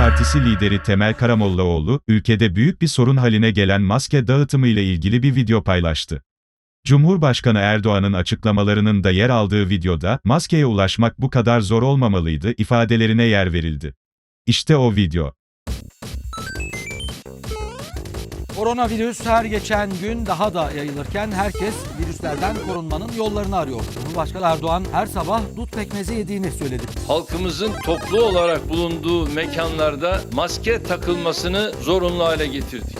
Partisi lideri Temel Karamollaoğlu, ülkede büyük bir sorun haline gelen maske dağıtımı ile ilgili bir video paylaştı. Cumhurbaşkanı Erdoğan'ın açıklamalarının da yer aldığı videoda, maskeye ulaşmak bu kadar zor olmamalıydı ifadelerine yer verildi. İşte o video. Koronavirüs her geçen gün daha da yayılırken herkes virüslerden korunmanın yollarını arıyor. Cumhurbaşkanı Erdoğan her sabah dut pekmezi yediğini söyledi. halkımızın toplu olarak bulunduğu mekanlarda maske takılmasını zorunlu hale getirdik.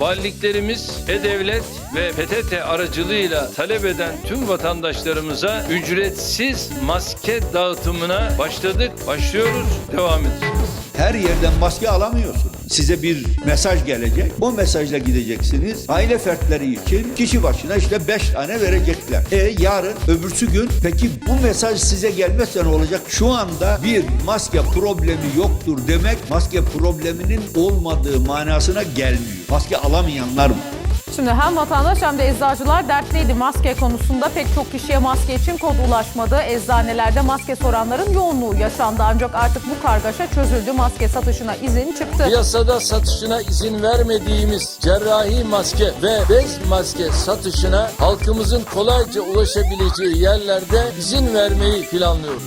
Valiliklerimiz E-Devlet ve PTT aracılığıyla talep eden tüm vatandaşlarımıza ücretsiz maske dağıtımına başladık, başlıyoruz, devam edeceğiz. Her yerden maske alamıyorsunuz. Size bir mesaj gelecek. O mesajla gideceksiniz. Aile fertleri için kişi başına işte 5 tane verecekler. E yarın öbürsü gün peki bu mesaj size gelmezse ne olacak? Şu anda bir maske problemi yoktur demek maske probleminin olmadığı manasına gelmiyor. Maske alamayanlar mı? Şimdi hem vatandaş hem de eczacılar dertliydi maske konusunda. Pek çok kişiye maske için kod ulaşmadı. Eczanelerde maske soranların yoğunluğu yaşandı. Ancak artık bu kargaşa çözüldü. Maske satışına izin çıktı. Piyasada satışına izin vermediğimiz cerrahi maske ve bez maske satışına halkımızın kolayca ulaşabileceği yerlerde izin vermeyi planlıyoruz.